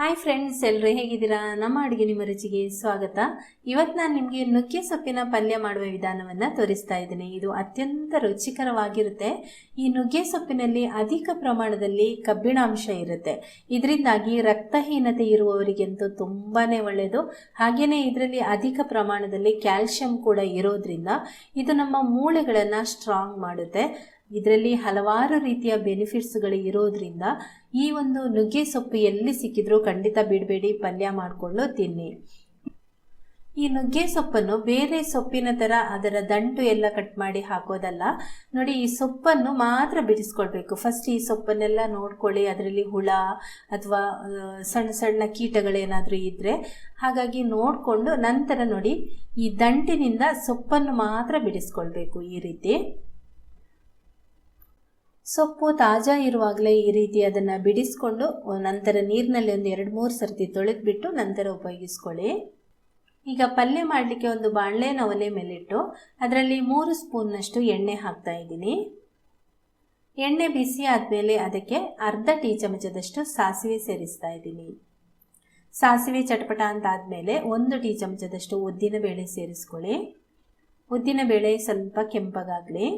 Hi friends ಎಲ್ಲರೂ ಹೇಗಿದ್ದೀರಾ? ನಮ್ಮ ಅಡುಗೆ ನಿಮ್ಮ ರುಚಿಗೆ ಸ್ವಾಗತ. ಇವತ್ತು ನಾನು ನಿಮಗೆ ನುಗ್ಗೆ ಸೊಪ್ಪಿನ ಪಲ್ಯ ಮಾಡುವ ವಿಧಾನವನ್ನು ತೋರಿಸ್ತಾ ಇದ್ದೀನಿ. ಇದು ಅತ್ಯಂತ ರುಚಿಕರವಾಗಿರುತ್ತೆ. ಈ ನುಗ್ಗೆ ಸೊಪ್ಪಿನಲ್ಲಿ ಅಧಿಕ ಪ್ರಮಾಣದಲ್ಲಿ ಕಬ್ಬಿಣಾಂಶ ಇರುತ್ತೆ. ಇದರಿಂದಾಗಿ ರಕ್ತಹೀನತೆ ಇರುವವರಿಗಂತೂ ತುಂಬಾ ಒಳ್ಳೆಯದು ಹಾಗೆಯೇ ಇದರಲ್ಲಿ ಅಧಿಕ ಪ್ರಮಾಣದಲ್ಲಿ ಕ್ಯಾಲ್ಶಿಯಂ ಕೂಡ ಇರೋದ್ರಿಂದ ಇದು ನಮ್ಮ ಮೂಳೆಗಳನ್ನು ಸ್ಟ್ರಾಂಗ್ ಮಾಡುತ್ತೆ. ಇದರಲ್ಲಿ ಹಲವಾರು ರೀತಿಯ ಬೆನಿಫಿಟ್ಸ್ಗಳು ಇರೋದ್ರಿಂದ ಈ ಒಂದು ನುಗ್ಗೆ ಸೊಪ್ಪು ಎಲ್ಲಿ ಸಿಕ್ಕಿದ್ರೂ ಖಂಡಿತ ಬಿಡಬೇಡಿ, ಪಲ್ಯ ಮಾಡಿಕೊಂಡು ತಿನ್ನಿ. ಈ ನುಗ್ಗೆ ಸೊಪ್ಪನ್ನು ಬೇರೆ ಸೊಪ್ಪಿನ ಥರ ಅದರ ದಂಟು ಎಲ್ಲ ಕಟ್ ಮಾಡಿ ಹಾಕೋದಲ್ಲ, ನೋಡಿ ಈ ಸೊಪ್ಪನ್ನು ಮಾತ್ರ ಬಿಡಿಸ್ಕೊಳ್ಬೇಕು ಫಸ್ಟ್ ಈ ಸೊಪ್ಪನ್ನೆಲ್ಲ ನೋಡ್ಕೊಳ್ಳಿ, ಅದರಲ್ಲಿ ಹುಳ ಅಥವಾ ಸಣ್ಣ ಸಣ್ಣ ಕೀಟಗಳೇನಾದರೂ ಇದ್ದರೆ ಹಾಗಾಗಿ ನೋಡಿಕೊಂಡು ನಂತರ ನೋಡಿ ಈ ದಂಟಿನಿಂದ ಸೊಪ್ಪನ್ನು ಮಾತ್ರ ಬಿಡಿಸ್ಕೊಳ್ಬೇಕು ಈ ರೀತಿ. ಸೊಪ್ಪು ತಾಜಾ ಇರುವಾಗಲೇ ಈ ರೀತಿ ಅದನ್ನು ಬಿಡಿಸ್ಕೊಂಡು ನಂತರ ನೀರಿನಲ್ಲಿ ಒಂದು ಎರಡು ಮೂರು ಸರ್ತಿ ತೊಳೆದ್ಬಿಟ್ಟು ನಂತರ ಉಪಯೋಗಿಸ್ಕೊಳ್ಳಿ. ಈಗ ಪಲ್ಯ ಮಾಡಲಿಕ್ಕೆ ಒಂದು ಬಾಣಲೆನ ಒಲೆ ಮೇಲಿಟ್ಟು, ಅದರಲ್ಲಿ ಮೂರು ಸ್ಪೂನ್ನಷ್ಟು ಎಣ್ಣೆ ಹಾಕ್ತಾ ಇದ್ದೀನಿ. ಎಣ್ಣೆ ಬಿಸಿ ಆದಮೇಲೆ ಅದಕ್ಕೆ ಅರ್ಧ ಟೀ ಚಮಚದಷ್ಟು ಸಾಸಿವೆ ಸೇರಿಸ್ತಾ ಇದ್ದೀನಿ. ಸಾಸಿವೆ ಚಟಪಟ ಅಂತ ಆದಮೇಲೆ ಒಂದು ಟೀ ಚಮಚದಷ್ಟು ಉದ್ದಿನ ಬೇಳೆ ಸೇರಿಸ್ಕೊಳ್ಳಿ. ಉದ್ದಿನ ಬೇಳೆ ಸ್ವಲ್ಪ ಕೆಂಪಗಾಗಲಿ.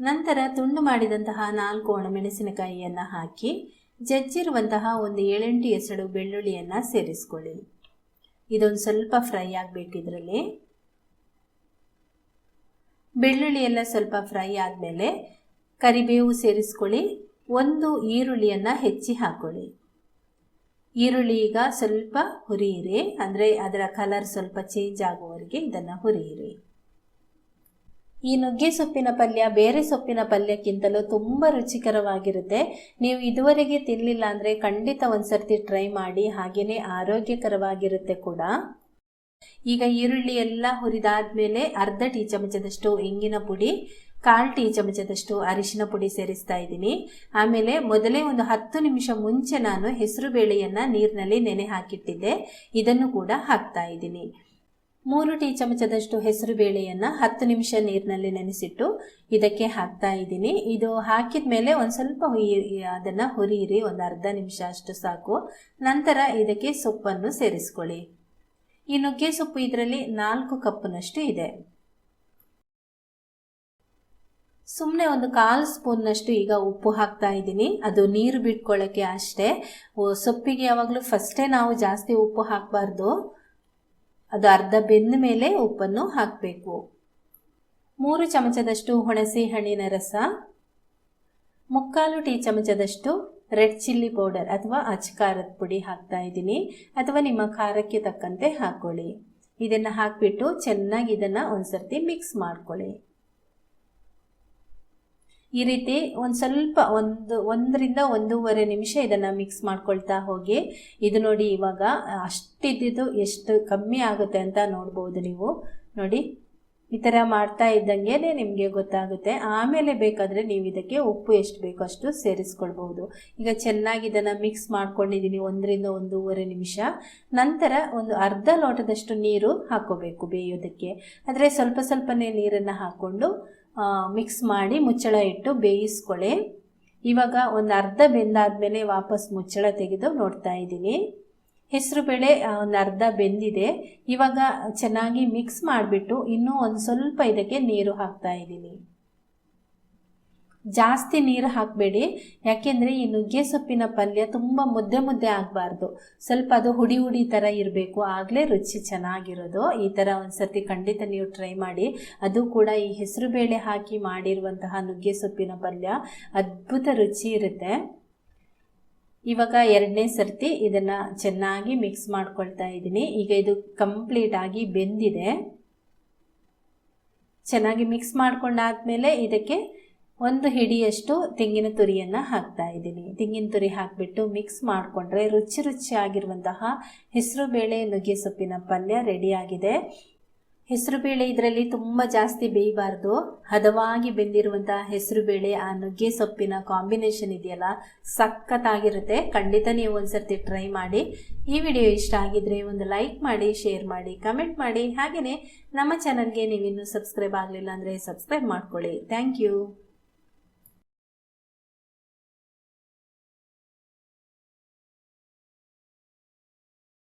ನಂತರ ತುಂಡು ಮಾಡಿದಂತಹ ನಾಲ್ಕು ಒಣಮೆಣಸಿನಕಾಯಿಯನ್ನು ಹಾಕಿ, ಜಜ್ಜಿರುವಂತಹ ಒಂದು ಏಳೆಂಟು ಎಸಳು ಬೆಳ್ಳುಳ್ಳಿಯನ್ನು ಸೇರಿಸ್ಕೊಳ್ಳಿ. ಇದೊಂದು ಸ್ವಲ್ಪ ಫ್ರೈ ಆಗಬೇಕು ಇದರಲ್ಲಿ. ಬೆಳ್ಳುಳ್ಳಿ ಎಲ್ಲ ಸ್ವಲ್ಪ ಫ್ರೈ ಆದಮೇಲೆ ಕರಿಬೇವು ಸೇರಿಸ್ಕೊಳ್ಳಿ. ಒಂದು ಈರುಳ್ಳಿಯನ್ನು ಹೆಚ್ಚಿ ಹಾಕ್ಕೊಳ್ಳಿ ಈರುಳ್ಳಿ ಈಗ ಸ್ವಲ್ಪ ಹುರಿಯಿರಿ. ಅಂದರೆ ಅದರ ಕಲರ್ ಸ್ವಲ್ಪ ಚೇಂಜ್ ಆಗುವವರೆಗೆ ಇದನ್ನು ಹುರಿಯಿರಿ. ಈ ನುಗ್ಗೆ ಸೊಪ್ಪಿನ ಪಲ್ಯ ಬೇರೆ ಸೊಪ್ಪಿನ ಪಲ್ಯಕ್ಕಿಂತಲೂ ತುಂಬ ರುಚಿಕರವಾಗಿರುತ್ತೆ. ನೀವು ಇದುವರೆಗೆ ತಿನ್ನಲಿಲ್ಲ ಅಂದರೆ ಖಂಡಿತ ಒಂದ್ಸರ್ತಿ ಟ್ರೈ ಮಾಡಿ ಹಾಗೆಯೇ ಆರೋಗ್ಯಕರವಾಗಿರುತ್ತೆ ಕೂಡ. ಈಗ ಈರುಳ್ಳಿ ಎಲ್ಲ ಹುರಿದಾದ್ಮೇಲೆ ಅರ್ಧ ಟೀ ಚಮಚದಷ್ಟು ಇಂಗಿನ ಪುಡಿ, ಕಾಲು ಟೀ ಚಮಚದಷ್ಟು ಅರಿಶಿನ ಪುಡಿ ಸೇರಿಸ್ತಾ ಇದ್ದೀನಿ. ಆಮೇಲೆ ಮೊದಲೇ ಒಂದು ಹತ್ತು ನಿಮಿಷ ಮುಂಚೆ ನಾನು ಹೆಸರು ಬೇಳೆಯನ್ನು ನೀರಿನಲ್ಲಿ ನೆನೆ ಹಾಕಿಟ್ಟಿದ್ದೆ. ಇದನ್ನು ಕೂಡ ಹಾಕ್ತಾ ಇದ್ದೀನಿ. ಮೂರು ಟೀ ಚಮಚದಷ್ಟು ಹೆಸರು ಬೇಳೆಯನ್ನು ಹತ್ತು ನಿಮಿಷ ನೀರಿನಲ್ಲಿ ನೆನೆಸಿಟ್ಟು ಇದಕ್ಕೆ ಹಾಕ್ತಾ ಇದ್ದೀನಿ. ಇದು ಹಾಕಿದ ಮೇಲೆ ಒಂದು ಸ್ವಲ್ಪ ಹುಯಿ, ಅದನ್ನು ಹುರಿಯಿರಿ, ಒಂದು ಅರ್ಧ ನಿಮಿಷ ಅಷ್ಟು ಸಾಕು. ನಂತರ ಇದಕ್ಕೆ ಸೊಪ್ಪನ್ನು ಸೇರಿಸ್ಕೊಳ್ಳಿ. ಈ ನುಗ್ಗೆ ಸೊಪ್ಪು ಇದರಲ್ಲಿ ನಾಲ್ಕು ಕಪ್ನಷ್ಟು ಇದೆ. ಸುಮ್ಮನೆ ಒಂದು ಕಾಲು ಸ್ಪೂನ್ನಷ್ಟು ಈಗ ಉಪ್ಪು ಹಾಕ್ತಾ ಇದ್ದೀನಿ. ಅದು ನೀರು ಬಿಟ್ಕೊಳ್ಳೋಕ್ಕೆ ಅಷ್ಟೇ. ಸೊಪ್ಪಿಗೆ ಯಾವಾಗಲೂ ಫಸ್ಟೇ ನಾವು ಜಾಸ್ತಿ ಉಪ್ಪು ಹಾಕಬಾರ್ದು. ಅದು ಅರ್ಧ ಬೆಂದ ಮೇಲೆ ಉಪ್ಪನ್ನು ಹಾಕಬೇಕು. ಮೂರು ಚಮಚದಷ್ಟು ಹುಣಸೆ ಹಣ್ಣಿನ ರಸ, ಮುಕ್ಕಾಲು ಟೀ ಚಮಚದಷ್ಟು ರೆಡ್ ಚಿಲ್ಲಿ ಪೌಡರ್ ಅಥವಾ ಅಚ್ಕಾರದ ಪುಡಿ ಹಾಕ್ತಾ ಇದ್ದೀನಿ. ಅಥವಾ ನಿಮ್ಮ ಖಾರಕ್ಕೆ ತಕ್ಕಂತೆ ಹಾಕ್ಕೊಳ್ಳಿ ಇದನ್ನು ಹಾಕಿಬಿಟ್ಟು ಚೆನ್ನಾಗಿ ಇದನ್ನು ಒಂದ್ಸರ್ತಿ ಮಿಕ್ಸ್ ಮಾಡ್ಕೊಳ್ಳಿ. ಈ ರೀತಿ ಒಂದು ಸ್ವಲ್ಪ ಒಂದು, ಒಂದರಿಂದ ಒಂದೂವರೆ ನಿಮಿಷ ಇದನ್ನು ಮಿಕ್ಸ್ ಮಾಡ್ಕೊಳ್ತಾ ಹೋಗಿ. ಇದು ನೋಡಿ ಇವಾಗ ಅಷ್ಟಿದ್ದು ಎಷ್ಟು ಕಮ್ಮಿ ಆಗುತ್ತೆ ಅಂತ ನೋಡ್ಬೋದು ನೀವು. ನೋಡಿ, ಈ ಥರ ಮಾಡ್ತಾ ಇದ್ದಂಗೆ ನಿಮಗೆ ಗೊತ್ತಾಗುತ್ತೆ. ಆಮೇಲೆ ಬೇಕಾದರೆ ನೀವು ಇದಕ್ಕೆ ಉಪ್ಪು ಎಷ್ಟು ಬೇಕೋ ಅಷ್ಟು ಸೇರಿಸ್ಕೊಳ್ಬೋದು. ಈಗ ಚೆನ್ನಾಗಿ ಇದನ್ನು ಮಿಕ್ಸ್ ಮಾಡ್ಕೊಂಡಿದ್ದೀನಿ ಒಂದರಿಂದ ಒಂದೂವರೆ ನಿಮಿಷ. ನಂತರ ಒಂದು ಅರ್ಧ ಲೋಟದಷ್ಟು ನೀರು ಹಾಕೋಬೇಕು ಬೇಯೋದಕ್ಕೆ. ಆದರೆ ಸ್ವಲ್ಪ ಸ್ವಲ್ಪನೇ ನೀರನ್ನು ಹಾಕ್ಕೊಂಡು ಮಿಕ್ಸ್ ಮಾಡಿ ಮುಚ್ಚಳ ಇಟ್ಟು ಬೇಯಿಸ್ಕೊಳ್ಳಿ. ಇವಾಗ ಒಂದು ಅರ್ಧ ಬೆಂದಾದ್ಮೇಲೆ ವಾಪಸ್ ಮುಚ್ಚಳ ತೆಗೆದು ನೋಡ್ತಾ ಇದ್ದೀನಿ. ಹೆಸರು ಬೇಳೆ ಒಂದು ಅರ್ಧ ಬೆಂದಿದೆ. ಇವಾಗ ಚೆನ್ನಾಗಿ ಮಿಕ್ಸ್ ಮಾಡಿಬಿಟ್ಟು ಇನ್ನೂ ಒಂದು ಸ್ವಲ್ಪ ಇದಕ್ಕೆ ನೀರು ಹಾಕ್ತಾ ಇದ್ದೀನಿ. ಜಾಸ್ತಿ ನೀರು ಹಾಕಬೇಡಿ. ಯಾಕೆಂದರೆ ಈ ನುಗ್ಗೆ ಸೊಪ್ಪಿನ ಪಲ್ಯ ತುಂಬ ಮುದ್ದೆ ಮುದ್ದೆ ಆಗಬಾರ್ದು. ಸ್ವಲ್ಪ ಅದು ಹುಡಿ ಹುಡಿ ಥರ ಇರಬೇಕು. ಆಗಲೇ ರುಚಿ ಚೆನ್ನಾಗಿರೋದು. ಈ ಥರ ಒಂದು ಸರ್ತಿ ಖಂಡಿತ ನೀವು ಟ್ರೈ ಮಾಡಿ. ಅದು ಕೂಡ ಈ ಹೆಸರು ಬೇಳೆ ಹಾಕಿ ಮಾಡಿರುವಂತಹ ನುಗ್ಗೆ ಸೊಪ್ಪಿನ ಪಲ್ಯ ಅದ್ಭುತ ರುಚಿ ಇರುತ್ತೆ. ಇವಾಗ ಎರಡನೇ ಸರ್ತಿ ಇದನ್ನು ಚೆನ್ನಾಗಿ ಮಿಕ್ಸ್ ಮಾಡ್ಕೊಳ್ತಾ ಇದ್ದೀನಿ. ಈಗ ಇದು ಕಂಪ್ಲೀಟಾಗಿ ಬೆಂದಿದೆ. ಚೆನ್ನಾಗಿ ಮಿಕ್ಸ್ ಮಾಡ್ಕೊಂಡಾದ್ಮೇಲೆ ಇದಕ್ಕೆ ಒಂದು ಹಿಡಿಯಷ್ಟು ತೆಂಗಿನ ತುರಿಯನ್ನು ಹಾಕ್ತಾ ಇದ್ದೀನಿ. ತೆಂಗಿನ ತುರಿ ಹಾಕಿಬಿಟ್ಟು ಮಿಕ್ಸ್ ಮಾಡಿಕೊಂಡ್ರೆ ರುಚಿ ರುಚಿಯಾಗಿರುವಂತಹ ಹೆಸರು ಬೇಳೆ ನುಗ್ಗೆ ಸೊಪ್ಪಿನ ಪಲ್ಯ ರೆಡಿಯಾಗಿದೆ ಹೆಸರು ಬೇಳೆ ಇದರಲ್ಲಿ ತುಂಬ ಜಾಸ್ತಿ ಬೇಯಬಾರ್ದು. ಹದವಾಗಿ ಬೆಂದಿರುವಂತಹ ಹೆಸರು ಬೇಳೆ ಆ ನುಗ್ಗೆ ಸೊಪ್ಪಿನ ಕಾಂಬಿನೇಷನ್ ಇದೆಯಲ್ಲ, ಸಖತ್ತಾಗಿರುತ್ತೆ. ಖಂಡಿತ ನೀವು ಒಂದ್ಸರ್ತಿ ಟ್ರೈ ಮಾಡಿ. ಈ ವಿಡಿಯೋ ಇಷ್ಟ ಆಗಿದ್ರೆ ಒಂದು ಲೈಕ್ ಮಾಡಿ ಶೇರ್ ಮಾಡಿ ಕಮೆಂಟ್ ಮಾಡಿ. ಹಾಗೆಯೇ ನಮ್ಮ ಚಾನಲ್ಗೆ ನೀವಿನ್ನೂ ಸಬ್ಸ್ಕ್ರೈಬ್ ಆಗಲಿಲ್ಲ ಅಂದರೆ ಸಬ್ಸ್ಕ್ರೈಬ್ ಮಾಡ್ಕೊಳ್ಳಿ. Thank you